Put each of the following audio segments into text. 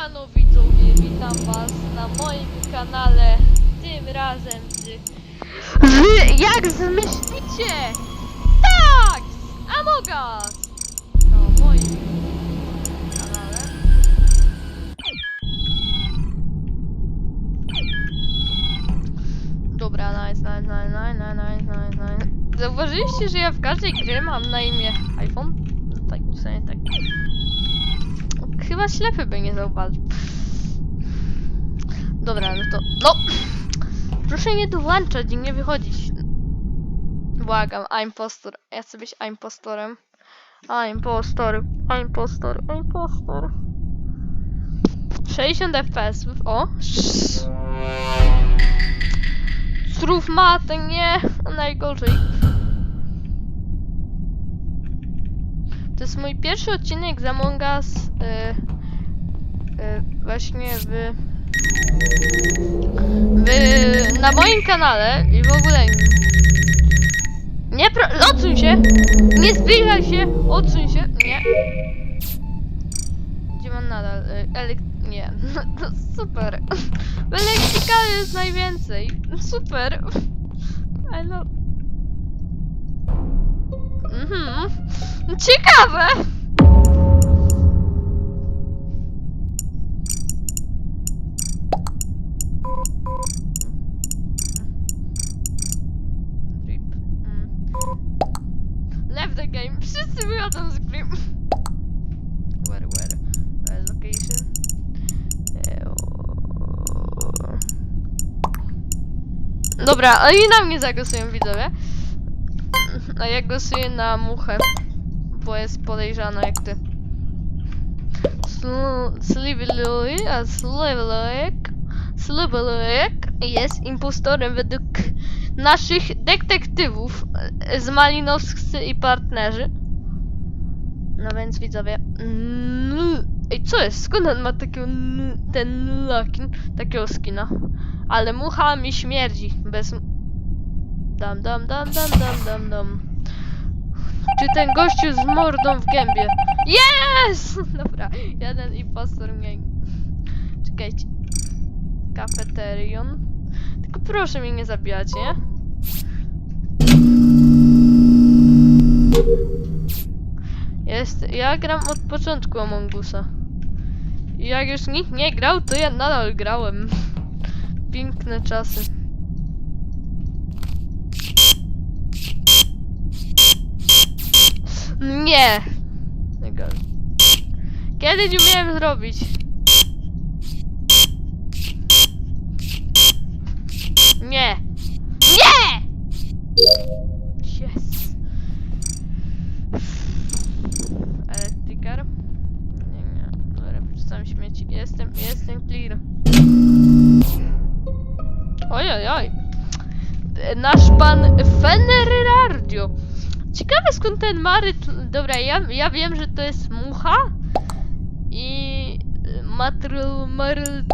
Siemano widzowie, witam was na moim kanale, tym razem z... z jak zmyślicie? Tak! Z Among Na moim kanale. Dobra, nice, nice, nice, nice, nice, nice, nice. Zauważyliście, że ja w każdej grze mam na imię iPhone? No tak, w tak. Chyba ślepy by nie zauważył. Dobra, no to... No! Proszę nie dołączać i nie wychodzić. Błagam, impostor. Ja chcę być impostorem. Impostor, impostor, impostor. 60 FPS. O! Strów matę, nie! Najgorzej. To jest mój pierwszy odcinek z Among Us y, y, właśnie w, w na moim kanale i w ogóle nie pro, odsuń się! Nie zbliżaj się! Odsuń się! Nie! Gdzie mam nadal? Y, elek... Nie. No, super. W elektrykalu jest najwięcej. Super. I love... Mhm. Ciekawe! Drip. Mm. The game. Wszyscy wychodzą z location? Eee, o- Dobra, oni na mnie zagłosują widzowie. A ja głosuję na muchę, bo jest podejrzana jak ty. Sliveluik, a Sliveluik jest impostorem według naszych detektywów e, z Malinowscy i partnerzy. No więc widzowie. Ej, co jest? Skąd on ma takiego ten lakin, takiego skina? Ale mucha mi śmierdzi bez Dam, dam, dam, dam, dam, dam, dam. Czy ten gościu z mordą w gębie? Yes! Dobra, jeden impostor mniej. Czekajcie. Kafeterion. Tylko proszę mnie nie zabijać, nie? Jest, ja gram od początku Among Usa. I jak już nikt nie grał, to ja nadal grałem. Piękne czasy. Nie! Kiedyś umiałem zrobić. Nie! Nie! Yes! Elektrykar? Nie, nie. Dobra, wrzucam śmieci. Jestem, jestem clear. Oj, oj, oj. Nasz pan Fenerardio. Ciekawe skąd ten Mary... Dobra, ja, ja wiem, że to jest mucha i matryl... Maryl...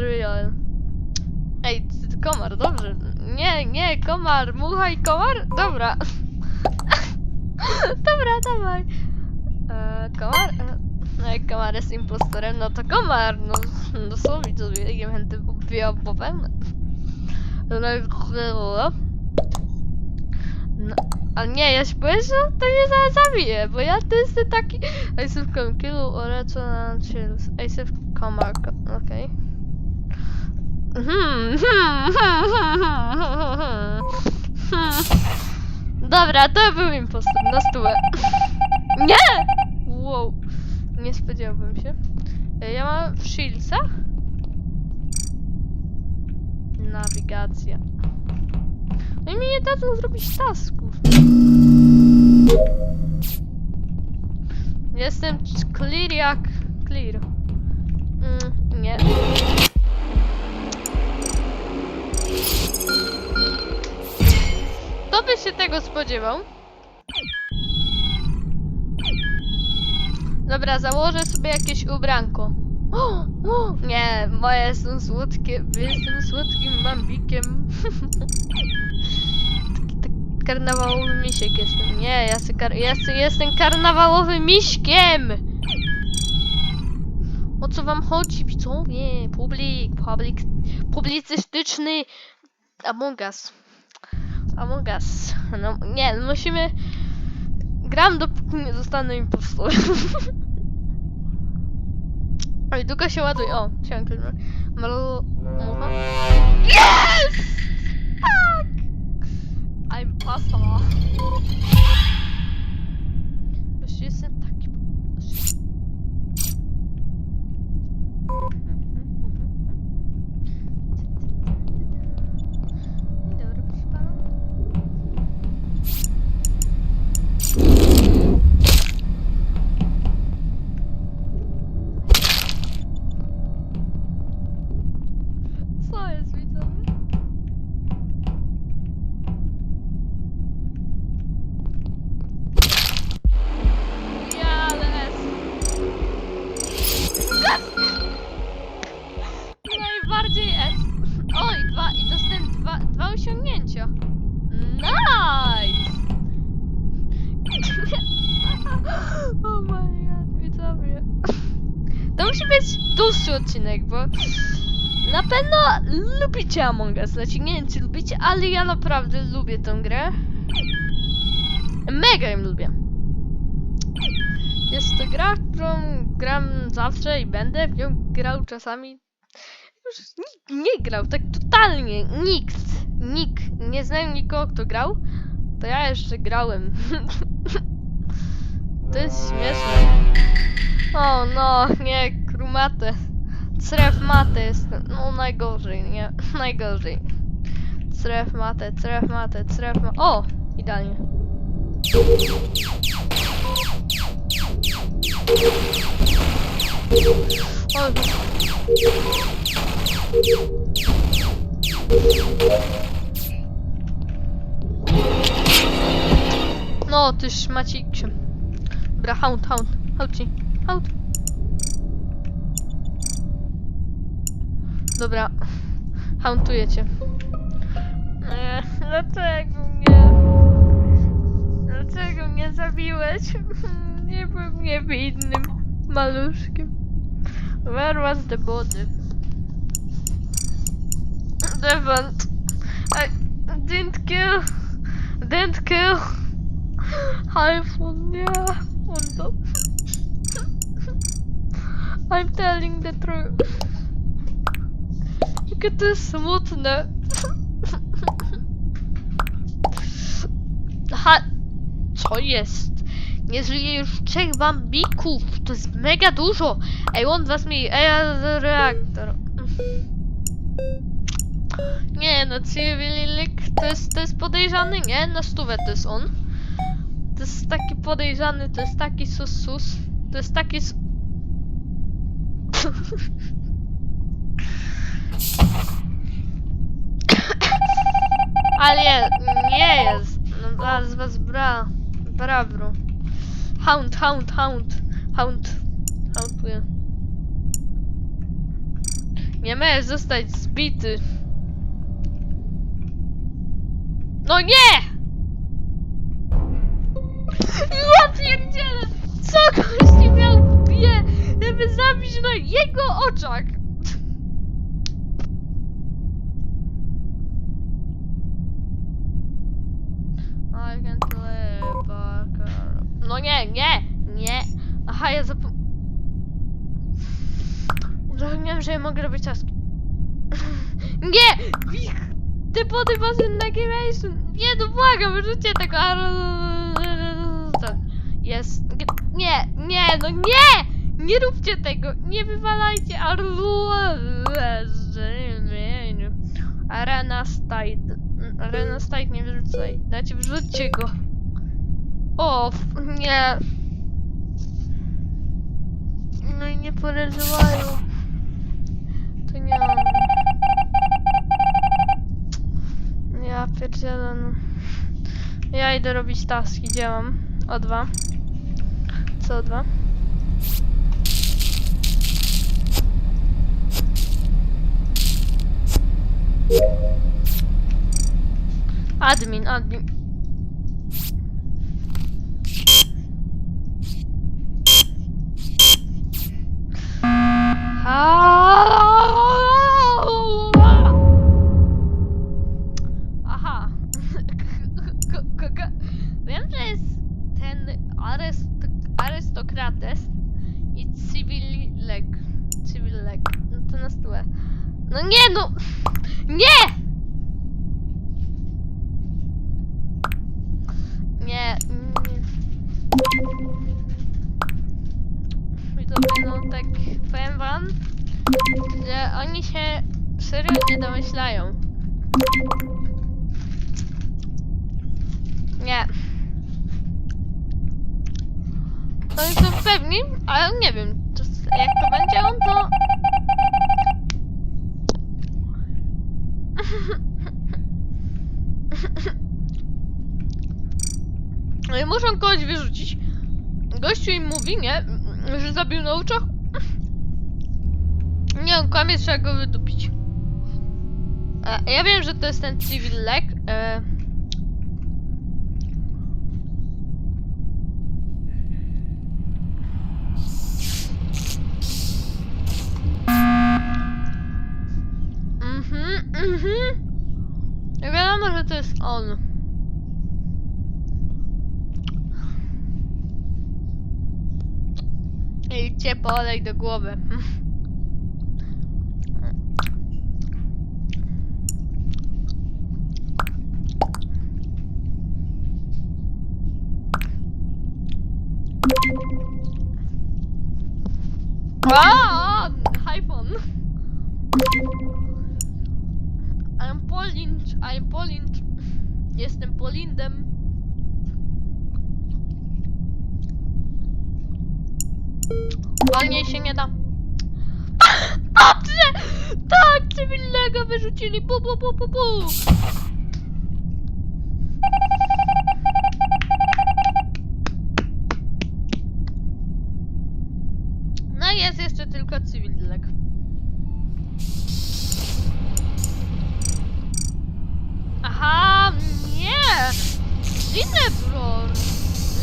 Real. Ej, komar, dobrze. Nie, nie, komar, mucha i komar? Dobra. Dobra, dawaj. E, komar? E, No komar jest impostorem, no to komar, no, no co widzowie, ja będę ubijał popełnę. No, a nie, ja się boję, że to mnie zaraz zabije, bo ja to jestem taki... Ace of Kill or Resonant Chills. Ace of Comar, okej. Hmm, hmm, hmm, hmm, hmm, hmm, hmm. Dobra, to był impostor, na stówę. Nie! Wow, nie spodziewałbym się. E, Ja mam w Shieldsach? Nawigacja. No i mi nie dadzą zrobić tasków. Jestem clear jak clear. Mm, nie. Kto by się tego spodziewał? Dobra, założę sobie jakieś ubranko. Nie, moje są słodkie, jestem słodkim mambikiem. Karnawałowy misiek jestem. Nie, ja, kar ja jestem karnawałowym miśkiem! O co wam chodzi, widzowie? Publik, publik, publicystyczny Among Us. Among Us. No, nie, no musimy... Gram dopóki nie zostanę impostorem. Oj, długo się ładuje. O, siankę. Malo... Mucha. Yes! Tak! I'm pasta. Lubicie Among Us. Znaczy, nie wiem czy lubicie, ale ja naprawdę lubię tę grę. Mega ją lubię. Jest to gra, którą gram zawsze i będę w nią grał czasami. Już nikt nie grał, tak totalnie. Nikt. Nikt. Nie znam nikogo, kto grał. To ja jeszcze grałem. to jest śmieszne. O no, nie, krumate. Cref mate jest, no najgorzej, nie? Najgorzej. Cref mate, cref mate, cref mate. O! Idealnie. O, No, ty szmacikcie. Dobra, hound, hound. Chodź, hound. Dobra, hauntuję cię. Nie, dlaczego mnie? Dlaczego mnie zabiłeś? Nie byłem niewinnym maluszkiem. Where was the body? Devant. I didn't kill. Didn't kill. iPhone, yeah. On. I'm telling the truth. Jakie to jest smutne. Aha, co jest? Nie żyje już trzech bambików. To jest mega dużo. Ej, on was mi. Ej, reaktor. Nie, no cywililik to jest, to jest podejrzany, nie? Na stówę to jest on. To jest taki podejrzany, to jest taki sus sus. To jest taki s- Ale nie, jest. No zaraz was bra. Brawro. Hound, hound, hound. Hound. Hounduję. Nie możesz zostać zbity. No nie! Ja pierdzielę! Co gości miał wie, żeby zabić na jego oczach? Nie, nie, nie. Aha, ja zapom... Zapomniałem, że ja mogę robić taski. Nie! Ty po tym waszym nagrywają. Nie, no błagam, wyrzućcie tego. Jest. Nie, nie, no nie! Nie róbcie tego! Nie wywalajcie Arena Stide. Arena Stide nie wyrzucaj. Dajcie, wrzućcie go. O, nie. No i nie porywają. To nie. Ja pierdzielę. no. Ja idę robić taski. Gdzie mam? O dwa. Co o dwa? Admin, admin. Ah! Oni są pewni, ale nie wiem, to, jak to będzie on, to... No i muszą kogoś wyrzucić. Gościu im mówi, nie? Że zabił na oczach. Nie, on kłamie, trzeba go wydupić. E, ja wiem, że to jest ten civil leg. On. Idźcie polej do głowy. A, iPhone. I'm Polind, I'm Polind. Jestem Polindem. Wolniej się nie da. Dobrze! Tak, cywilnego No jest jeszcze tylko cywilek. Aha, nie! Linebror!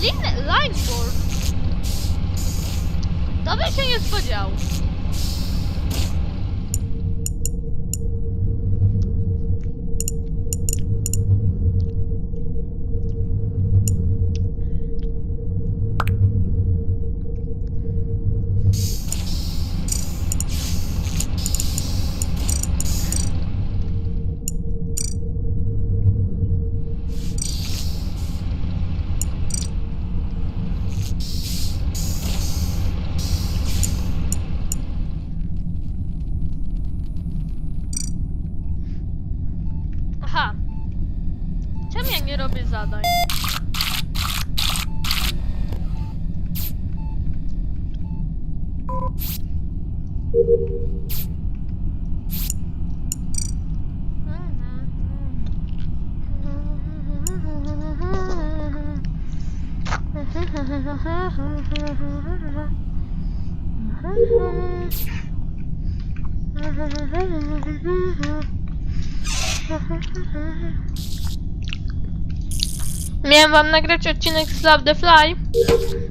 Line, lineboard! To by się nie spodziewał. Miałem wam nagrać odcinek z Love the Fly,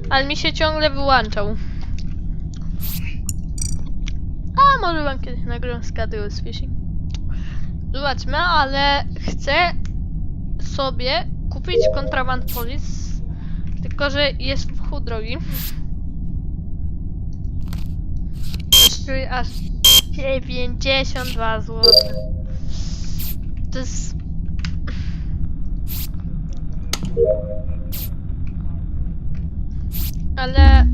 ale mi się ciągle wyłączał. A może wam kiedyś nagram z Cadillus Fishing. Zobaczmy, ale chcę sobie kupić kontraband polis, tylko że jest w chuj drogi. Kosztuje aż 92 zł. To jest Ale...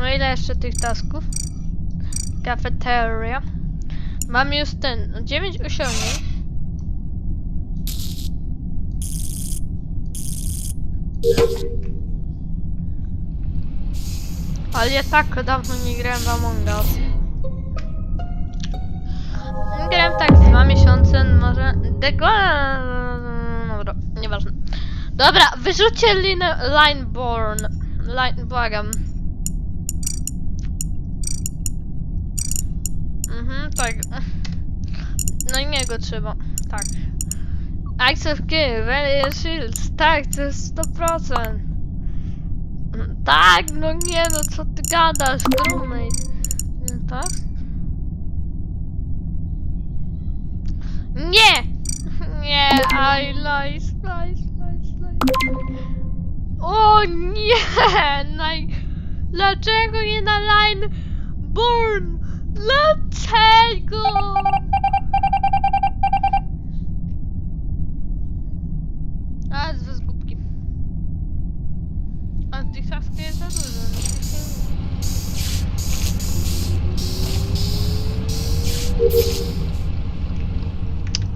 No ile jeszcze tych tasków? Cafeteria. Mam już ten, no 9 osiągnięć. Ale ja tak dawno nie grałem w Among Us. Grałem tak z dwa miesiące, może... Dego... Dobra, nieważne. Dobra, wyrzućcie line, Lineborn. Line, błagam. Mhm, tak. No i niego trzeba. Tak. Access Key, Very Shields. Tak, to jest 100%. Mm, Tak, no nie no, co ty gadasz, crewmate. Nie, Tak? Nie! Nie, I lies, lies, lies, lies. O nie! Naj... Dlaczego nie na line burn? Dlaczego? A, z głupki. A tych task jest za dużo.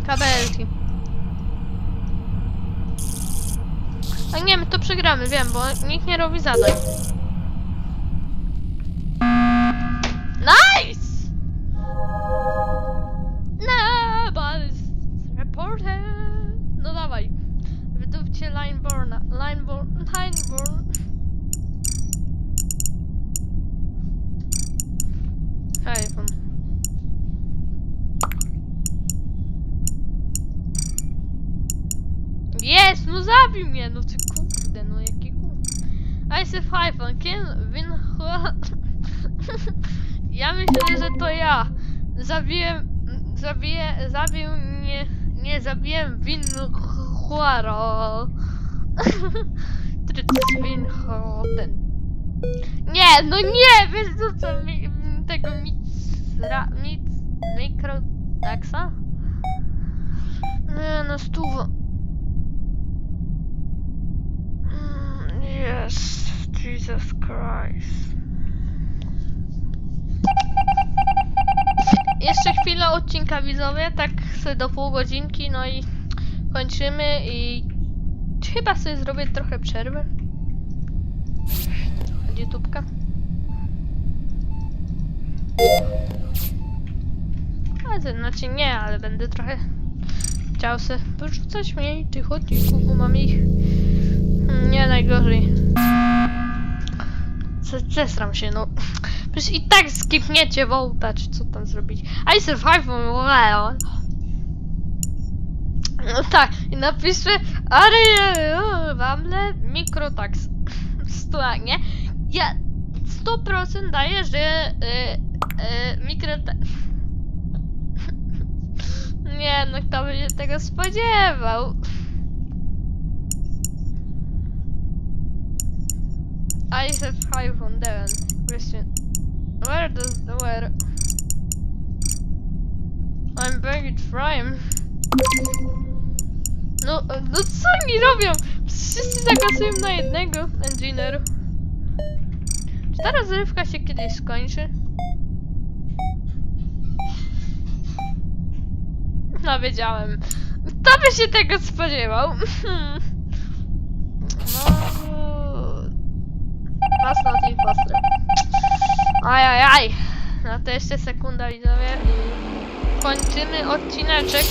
Kabelki. A nie, my to przegramy, wiem, bo nikt nie robi zadań. Zabiłem, zabiję, zabił mnie, nie zabiłem win Huaro. Tryc win ten. Nie, no nie, wiesz co, co mi, tego micra, mic, mikrotaxa? Nie, no stuwa. Mm, Yes, Jesus Christ. Jeszcze chwilę odcinka widzowie, tak sobie do pół godzinki, no i kończymy i chyba sobie zrobię trochę przerwy. Trochę YouTubka. A to znaczy nie, ale będę trochę chciał sobie porzucać mniej tych odcinków, bo mam ich mm, nie najgorzej. Z- Zesram się, no. Przecież i tak skipniecie wołta, czy co tam zrobić. I survive well. No tak, i napiszę wamle mikrotax. Stua, nie? Ja 100% daję, że y, y, mikrotax... Nie, no kto by się tego spodziewał? I have five on Devon. Question. Where does the where? I'm buried frame. No, no co oni robią? Wszyscy zagasują na jednego engineer. Czy ta rozrywka się kiedyś skończy? No wiedziałem. Kto by się tego spodziewał? No... Pas not imposter. Aj, aj, aj. No to jeszcze sekunda widzowie i kończymy odcineczek.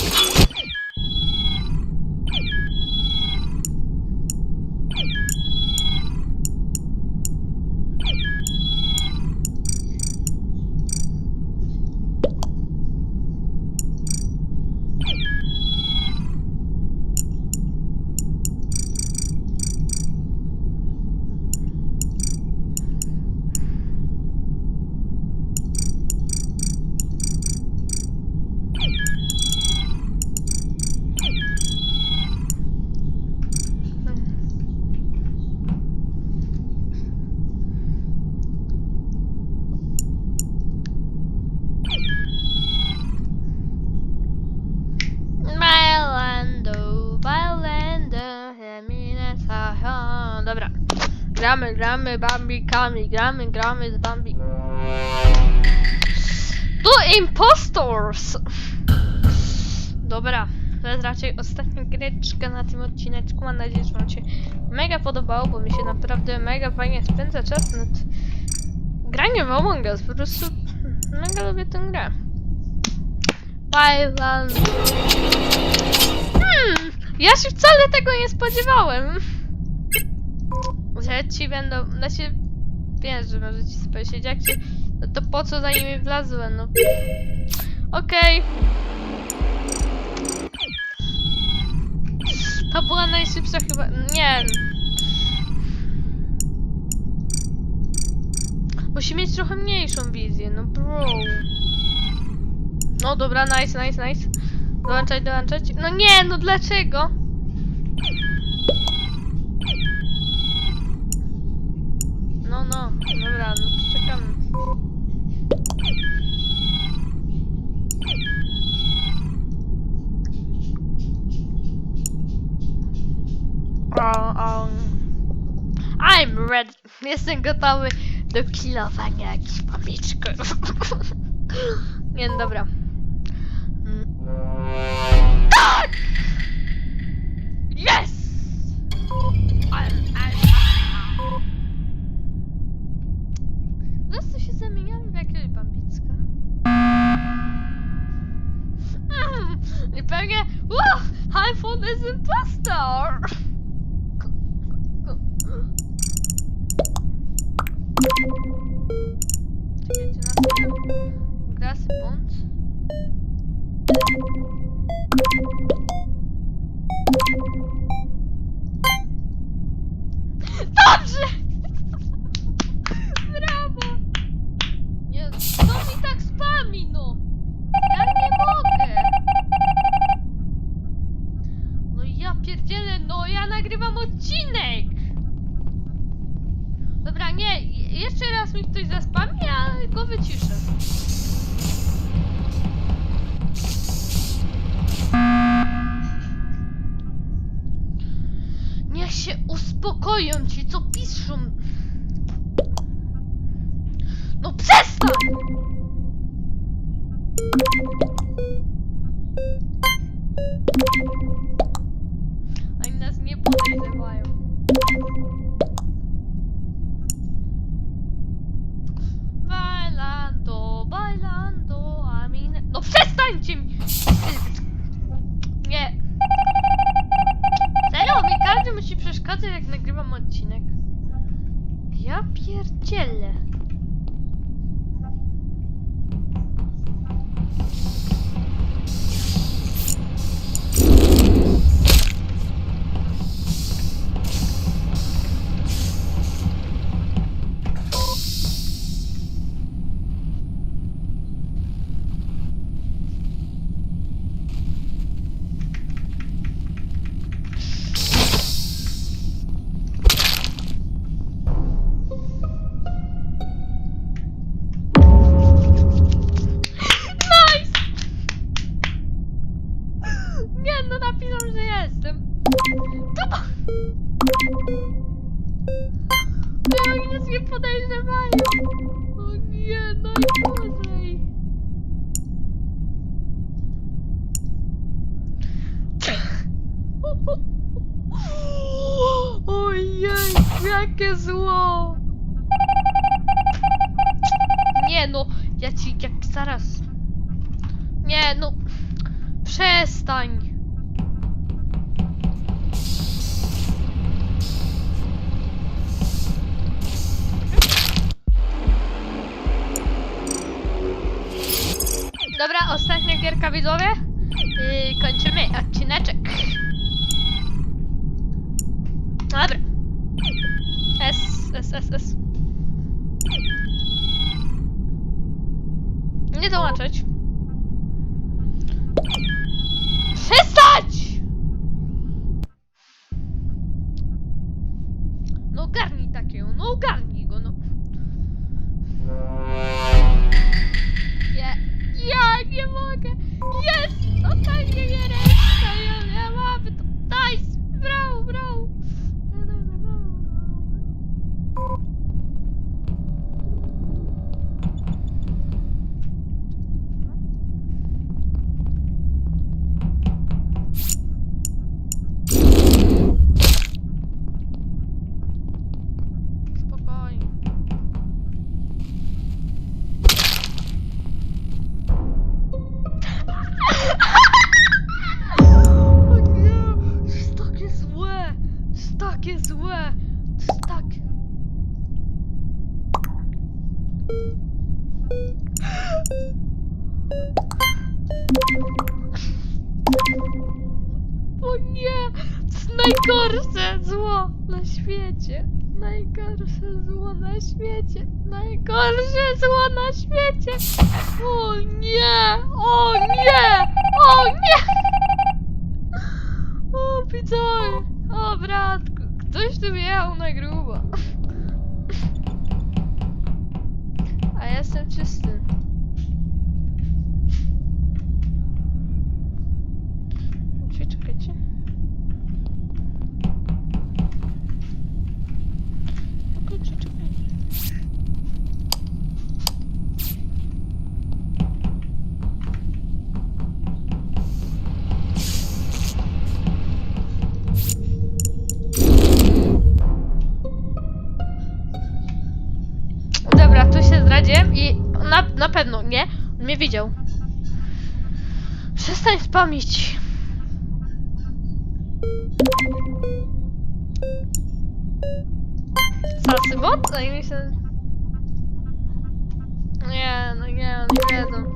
Gramy, bambikami, gramy, gramy z bambi. To impostors! Dobra, to jest raczej ostatnia greczka na tym odcineczku. Mam nadzieję, że wam się mega podobało, bo mi się naprawdę mega fajnie spędza czas nad graniem w Among Us. Po prostu mega lubię tę grę. Bailando. Hmm, ja się wcale tego nie spodziewałem. Ci będą, znaczy, wiesz, że możecie sobie się, no to po co za nimi wlazłem, no. Okej. To była najszybsza chyba, nie. Musi mieć trochę mniejszą wizję, no bro. No dobra, nice, nice, nice. Dołączać, dołączać. No nie, no dlaczego? Um. to. Um, I'm ready. Jestem gotowy do kilowania jakichś pamieczków. Nie, dobra. Mm. Jeszcze raz mi ktoś zaspami, a go wyciszę. Niech się uspokoją ci, co piszą. No przestań! Jakie zło. Nie no, ja ci jak zaraz. Nie no, przestań. Dobra, ostatnia gierka widzowie. Yy, kończymy odcineczek. Dobra. S, S, S. Nie dołączyć. Przestać! No ogarnij takiego, no ogarnij go, no. Ja, ja nie mogę. Jest! Ostatnie nie reszta, O nie! Najgorsze zło na świecie! Najgorsze zło na świecie! Najgorsze zło na świecie! O nie! O nie! O nie! O widzowie! O bratku! Ktoś tu jechał na grubo! Jestem czysty. Mnie widział. Przestań spamić. Salsy bot? No i myślę... Nie, no nie, nie wiedzą. Tak!